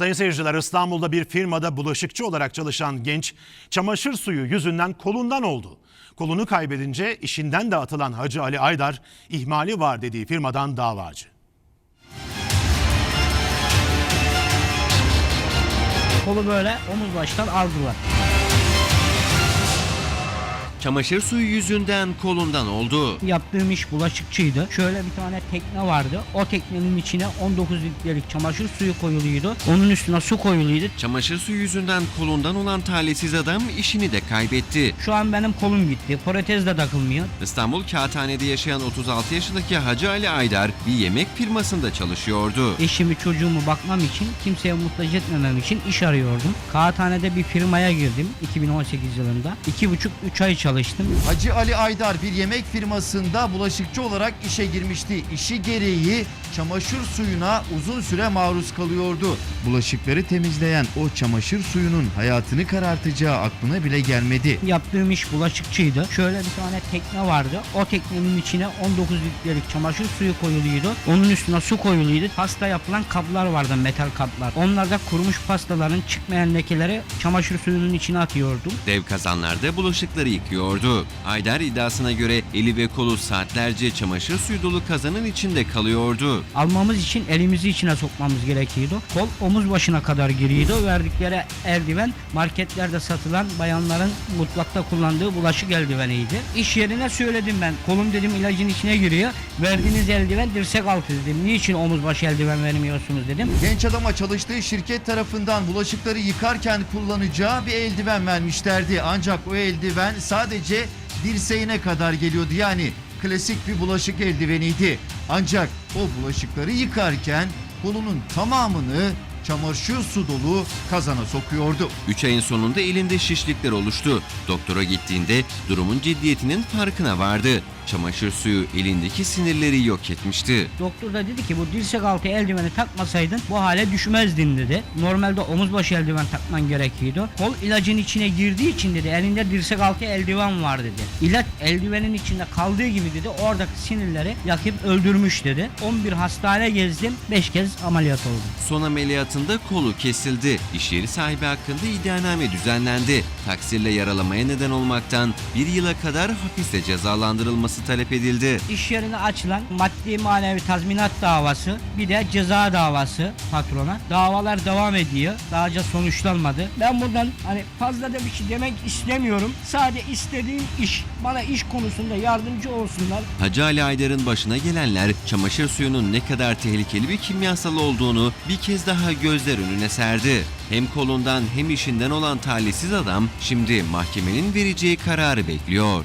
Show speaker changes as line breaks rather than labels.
Sayın seyirciler İstanbul'da bir firmada bulaşıkçı olarak çalışan genç çamaşır suyu yüzünden kolundan oldu. Kolunu kaybedince işinden de atılan Hacı Ali Aydar ihmali var dediği firmadan davacı.
Kolu böyle omuz baştan aldılar.
Çamaşır suyu yüzünden kolundan oldu.
Yaptığım iş bulaşıkçıydı. Şöyle bir tane tekne vardı. O teknenin içine 19 litrelik çamaşır suyu koyuluydu. Onun üstüne su koyuluydu.
Çamaşır suyu yüzünden kolundan olan talihsiz adam işini de kaybetti.
Şu an benim kolum gitti. Protez de takılmıyor.
İstanbul Kağıthane'de yaşayan 36 yaşındaki Hacı Ali Aydar bir yemek firmasında çalışıyordu.
Eşimi çocuğumu bakmam için, kimseye muhtaç etmemem için iş arıyordum. Kağıthane'de bir firmaya girdim 2018 yılında. 2,5-3 ay çalıştım.
Hacı Ali Aydar bir yemek firmasında bulaşıkçı olarak işe girmişti. İşi gereği çamaşır suyuna uzun süre maruz kalıyordu. Bulaşıkları temizleyen o çamaşır suyunun hayatını karartacağı aklına bile gelmedi.
Yaptığım iş bulaşıkçıydı. Şöyle bir tane tekne vardı. O teknenin içine 19 litrelik çamaşır suyu koyuluydu. Onun üstüne su koyuluydu. Pasta yapılan kaplar vardı metal kaplar. Onlarda kurumuş pastaların çıkmayan lekeleri çamaşır suyunun içine atıyordum.
Dev kazanlarda bulaşıkları yıkıyordu. Aydar iddiasına göre eli ve kolu saatlerce çamaşır suyu dolu kazanın içinde kalıyordu.
Almamız için elimizi içine sokmamız gerekiyordu. Kol omuz başına kadar giriyordu. Verdikleri eldiven marketlerde satılan bayanların mutfakta kullandığı bulaşık eldiveniydi. İş yerine söyledim ben. Kolum dedim ilacın içine giriyor. Verdiğiniz eldiven dirsek altı dedim. Niçin omuz başı eldiven vermiyorsunuz dedim.
Genç adama çalıştığı şirket tarafından bulaşıkları yıkarken kullanacağı bir eldiven vermişlerdi. Ancak o eldiven sadece dirseğine kadar geliyordu. Yani klasik bir bulaşık eldiveniydi. Ancak o bulaşıkları yıkarken kolunun tamamını çamaşır su dolu kazana sokuyordu.
3 ayın sonunda elinde şişlikler oluştu. Doktora gittiğinde durumun ciddiyetinin farkına vardı. Çamaşır suyu elindeki sinirleri yok etmişti.
Doktor da dedi ki bu dirsek altı eldiveni takmasaydın bu hale düşmezdin dedi. Normalde omuz başı eldiven takman gerekiyordu. Kol ilacın içine girdiği için dedi elinde dirsek altı eldiven var dedi. İlaç eldivenin içinde kaldığı gibi dedi oradaki sinirleri yakıp öldürmüş dedi. 11 hastane gezdim 5 kez ameliyat oldum.
Son ameliyatında kolu kesildi. İş yeri sahibi hakkında iddianame düzenlendi. Taksirle yaralamaya neden olmaktan bir yıla kadar hapiste cezalandırılması talep edildi.
İş yerine açılan maddi manevi tazminat davası bir de ceza davası patrona. Davalar devam ediyor. Dağca sonuçlanmadı. Ben buradan hani fazla da bir şey demek istemiyorum. Sadece istediğim iş. Bana iş konusunda yardımcı olsunlar.
Hacı Ali Aydar'ın başına gelenler çamaşır suyunun ne kadar tehlikeli bir kimyasal olduğunu bir kez daha gözler önüne serdi. Hem kolundan hem işinden olan talihsiz adam şimdi mahkemenin vereceği kararı bekliyor.